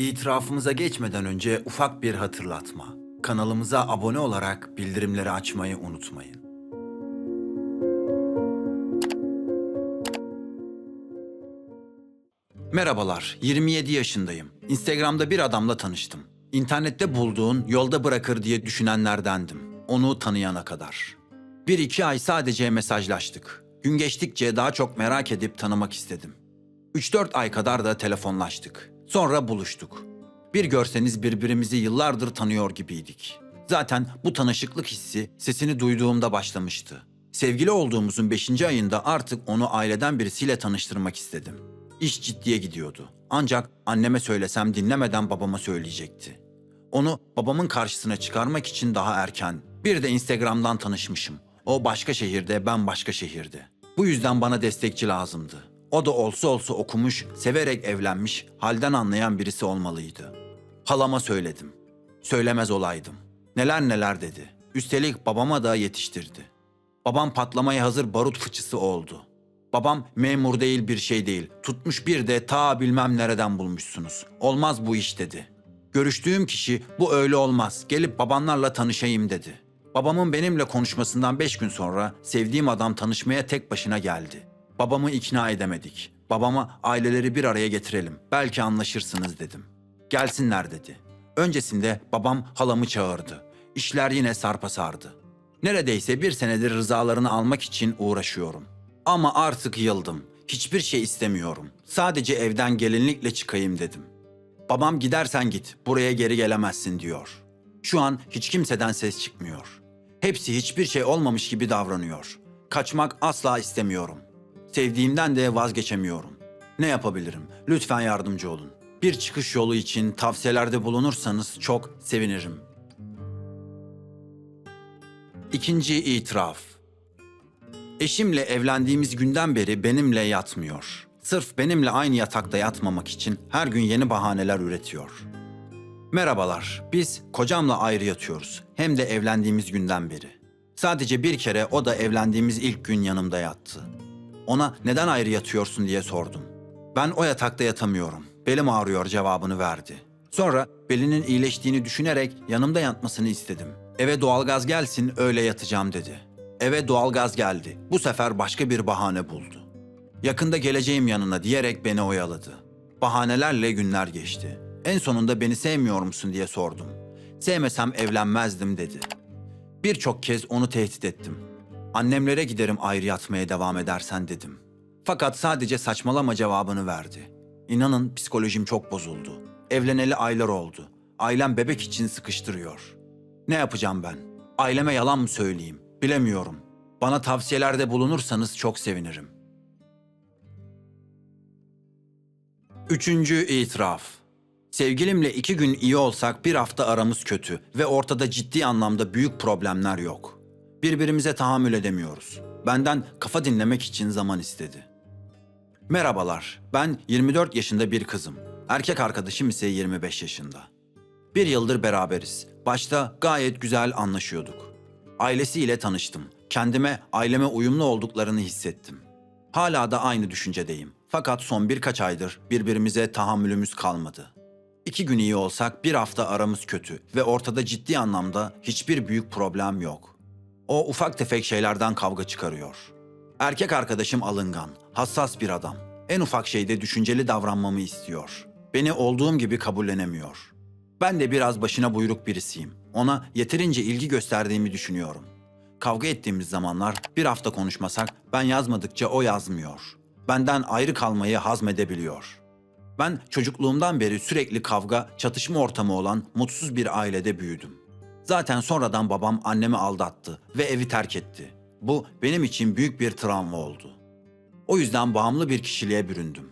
İtirafımıza geçmeden önce ufak bir hatırlatma. Kanalımıza abone olarak bildirimleri açmayı unutmayın. Merhabalar, 27 yaşındayım. Instagram'da bir adamla tanıştım. İnternette bulduğun yolda bırakır diye düşünenlerdendim. Onu tanıyana kadar. Bir iki ay sadece mesajlaştık. Gün geçtikçe daha çok merak edip tanımak istedim. 3-4 ay kadar da telefonlaştık. Sonra buluştuk. Bir görseniz birbirimizi yıllardır tanıyor gibiydik. Zaten bu tanışıklık hissi sesini duyduğumda başlamıştı. Sevgili olduğumuzun 5. ayında artık onu aileden birisiyle tanıştırmak istedim. İş ciddiye gidiyordu. Ancak anneme söylesem dinlemeden babama söyleyecekti. Onu babamın karşısına çıkarmak için daha erken. Bir de Instagram'dan tanışmışım. O başka şehirde, ben başka şehirde. Bu yüzden bana destekçi lazımdı. O da olsa olsa okumuş, severek evlenmiş, halden anlayan birisi olmalıydı. Halama söyledim. Söylemez olaydım. Neler neler dedi. Üstelik babama da yetiştirdi. Babam patlamaya hazır barut fıçısı oldu. Babam memur değil bir şey değil. Tutmuş bir de ta bilmem nereden bulmuşsunuz. Olmaz bu iş dedi. Görüştüğüm kişi bu öyle olmaz. Gelip babanlarla tanışayım dedi. Babamın benimle konuşmasından beş gün sonra sevdiğim adam tanışmaya tek başına geldi. Babamı ikna edemedik. Babama aileleri bir araya getirelim. Belki anlaşırsınız dedim. Gelsinler dedi. Öncesinde babam halamı çağırdı. İşler yine sarpa sardı. Neredeyse bir senedir rızalarını almak için uğraşıyorum. Ama artık yıldım. Hiçbir şey istemiyorum. Sadece evden gelinlikle çıkayım dedim. Babam gidersen git, buraya geri gelemezsin diyor. Şu an hiç kimseden ses çıkmıyor. Hepsi hiçbir şey olmamış gibi davranıyor. Kaçmak asla istemiyorum. Sevdiğimden de vazgeçemiyorum. Ne yapabilirim? Lütfen yardımcı olun. Bir çıkış yolu için tavsiyelerde bulunursanız çok sevinirim. İkinci itiraf. Eşimle evlendiğimiz günden beri benimle yatmıyor. Sırf benimle aynı yatakta yatmamak için her gün yeni bahaneler üretiyor. Merhabalar, biz kocamla ayrı yatıyoruz. Hem de evlendiğimiz günden beri. Sadece bir kere o da evlendiğimiz ilk gün yanımda yattı. Ona neden ayrı yatıyorsun diye sordum. Ben o yatakta yatamıyorum. Belim ağrıyor cevabını verdi. Sonra belinin iyileştiğini düşünerek yanımda yatmasını istedim. Eve doğalgaz gelsin öyle yatacağım dedi. Eve doğalgaz geldi. Bu sefer başka bir bahane buldu. Yakında geleceğim yanına diyerek beni oyaladı. Bahanelerle günler geçti. En sonunda beni sevmiyor musun diye sordum. Sevmesem evlenmezdim dedi. Birçok kez onu tehdit ettim. Annemlere giderim ayrı yatmaya devam edersen dedim. Fakat sadece saçmalama cevabını verdi. İnanın psikolojim çok bozuldu. Evleneli aylar oldu. Ailem bebek için sıkıştırıyor. Ne yapacağım ben? Aileme yalan mı söyleyeyim? Bilemiyorum. Bana tavsiyelerde bulunursanız çok sevinirim. Üçüncü itiraf. Sevgilimle iki gün iyi olsak bir hafta aramız kötü ve ortada ciddi anlamda büyük problemler yok. Birbirimize tahammül edemiyoruz. Benden kafa dinlemek için zaman istedi. Merhabalar, ben 24 yaşında bir kızım. Erkek arkadaşım ise 25 yaşında. Bir yıldır beraberiz. Başta gayet güzel anlaşıyorduk. Ailesiyle tanıştım. Kendime, aileme uyumlu olduklarını hissettim. Hala da aynı düşüncedeyim. Fakat son birkaç aydır birbirimize tahammülümüz kalmadı. İki gün iyi olsak bir hafta aramız kötü ve ortada ciddi anlamda hiçbir büyük problem yok. O ufak tefek şeylerden kavga çıkarıyor. Erkek arkadaşım alıngan, hassas bir adam. En ufak şeyde düşünceli davranmamı istiyor. Beni olduğum gibi kabullenemiyor. Ben de biraz başına buyruk birisiyim. Ona yeterince ilgi gösterdiğimi düşünüyorum. Kavga ettiğimiz zamanlar bir hafta konuşmasak ben yazmadıkça o yazmıyor. Benden ayrı kalmayı hazmedebiliyor. Ben çocukluğumdan beri sürekli kavga, çatışma ortamı olan mutsuz bir ailede büyüdüm. Zaten sonradan babam annemi aldattı ve evi terk etti. Bu benim için büyük bir travma oldu. O yüzden bağımlı bir kişiliğe büründüm.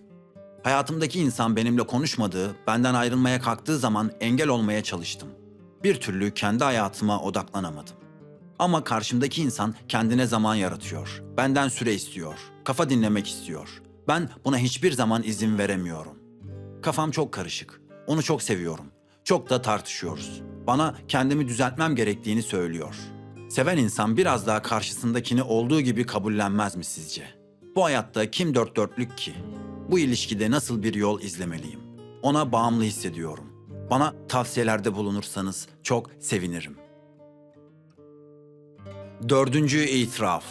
Hayatımdaki insan benimle konuşmadığı, benden ayrılmaya kalktığı zaman engel olmaya çalıştım. Bir türlü kendi hayatıma odaklanamadım. Ama karşımdaki insan kendine zaman yaratıyor. Benden süre istiyor. Kafa dinlemek istiyor. Ben buna hiçbir zaman izin veremiyorum. Kafam çok karışık. Onu çok seviyorum. Çok da tartışıyoruz. Bana kendimi düzeltmem gerektiğini söylüyor. Seven insan biraz daha karşısındakini olduğu gibi kabullenmez mi sizce? Bu hayatta kim dört dörtlük ki? Bu ilişkide nasıl bir yol izlemeliyim? Ona bağımlı hissediyorum. Bana tavsiyelerde bulunursanız çok sevinirim. Dördüncü itiraf.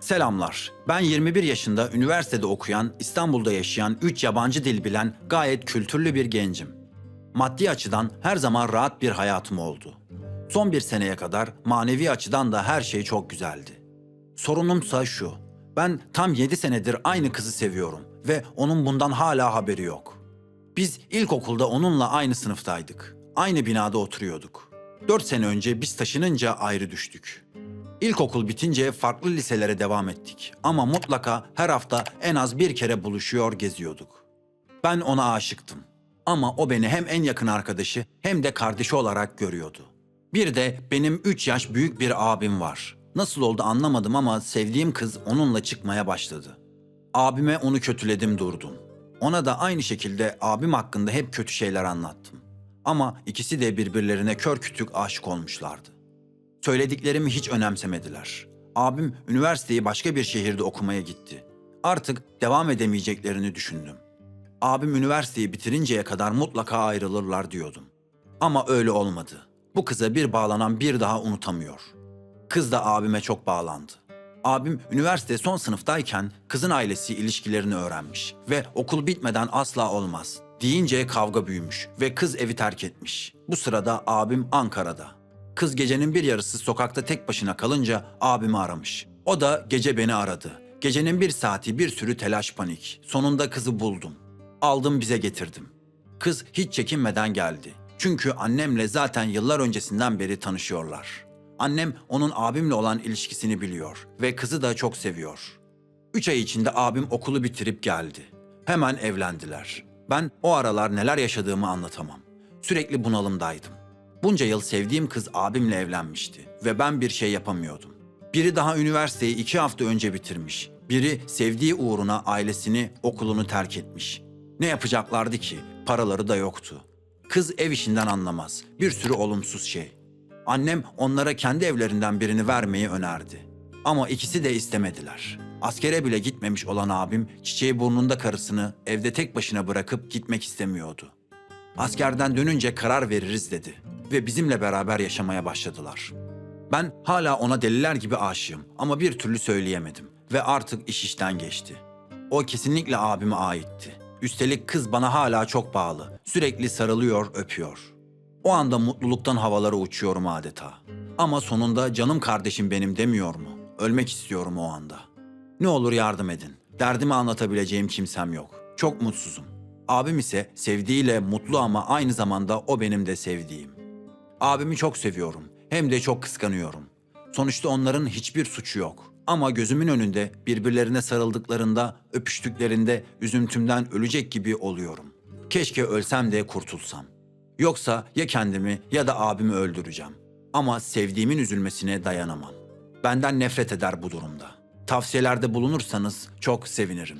Selamlar. Ben 21 yaşında üniversitede okuyan, İstanbul'da yaşayan 3 yabancı dil bilen gayet kültürlü bir gencim. Maddi açıdan her zaman rahat bir hayatım oldu. Son bir seneye kadar manevi açıdan da her şey çok güzeldi. Sorunumsa şu. Ben tam 7 senedir aynı kızı seviyorum ve onun bundan hala haberi yok. Biz ilkokulda onunla aynı sınıftaydık. Aynı binada oturuyorduk. 4 sene önce biz taşınınca ayrı düştük. İlkokul bitince farklı liselere devam ettik ama mutlaka her hafta en az bir kere buluşuyor geziyorduk. Ben ona aşıktım. Ama o beni hem en yakın arkadaşı hem de kardeşi olarak görüyordu. Bir de benim 3 yaş büyük bir abim var. Nasıl oldu anlamadım ama sevdiğim kız onunla çıkmaya başladı. Abime onu kötüledim durdum. Ona da aynı şekilde abim hakkında hep kötü şeyler anlattım. Ama ikisi de birbirlerine kör kütük aşık olmuşlardı. Söylediklerimi hiç önemsemediler. Abim üniversiteyi başka bir şehirde okumaya gitti. Artık devam edemeyeceklerini düşündüm. Abim üniversiteyi bitirinceye kadar mutlaka ayrılırlar diyordum. Ama öyle olmadı. Bu kıza bir bağlanan bir daha unutamıyor. Kız da abime çok bağlandı. Abim üniversite son sınıftayken kızın ailesi ilişkilerini öğrenmiş ve okul bitmeden asla olmaz deyince kavga büyümüş ve kız evi terk etmiş. Bu sırada abim Ankara'da. Kız gecenin bir yarısı sokakta tek başına kalınca abimi aramış. O da gece beni aradı. Gecenin bir saati bir sürü telaş panik. Sonunda kızı buldum. Aldım bize getirdim. Kız hiç çekinmeden geldi. Çünkü annemle zaten yıllar öncesinden beri tanışıyorlar. Annem onun abimle olan ilişkisini biliyor ve kızı da çok seviyor. Üç ay içinde abim okulu bitirip geldi. Hemen evlendiler. Ben o aralar neler yaşadığımı anlatamam. Sürekli bunalımdaydım. Bunca yıl sevdiğim kız abimle evlenmişti ve ben bir şey yapamıyordum. Biri daha üniversiteyi iki hafta önce bitirmiş. Biri sevdiği uğruna ailesini, okulunu terk etmiş. Ne yapacaklardı ki? Paraları da yoktu. Kız ev işinden anlamaz. Bir sürü olumsuz şey. Annem onlara kendi evlerinden birini vermeyi önerdi. Ama ikisi de istemediler. Askere bile gitmemiş olan abim çiçeği burnunda karısını evde tek başına bırakıp gitmek istemiyordu. Askerden dönünce karar veririz dedi ve bizimle beraber yaşamaya başladılar. Ben hala ona deliler gibi aşığım ama bir türlü söyleyemedim ve artık iş işten geçti. O kesinlikle abime aitti. Üstelik kız bana hala çok bağlı. Sürekli sarılıyor, öpüyor. O anda mutluluktan havalara uçuyorum adeta. Ama sonunda canım kardeşim benim demiyor mu? Ölmek istiyorum o anda. Ne olur yardım edin. Derdimi anlatabileceğim kimsem yok. Çok mutsuzum. Abim ise sevdiğiyle mutlu ama aynı zamanda o benim de sevdiğim. Abimi çok seviyorum. Hem de çok kıskanıyorum. Sonuçta onların hiçbir suçu yok. Ama gözümün önünde birbirlerine sarıldıklarında, öpüştüklerinde üzüntümden ölecek gibi oluyorum. Keşke ölsem de kurtulsam. Yoksa ya kendimi ya da abimi öldüreceğim. Ama sevdiğimin üzülmesine dayanamam. Benden nefret eder bu durumda. Tavsiyelerde bulunursanız çok sevinirim.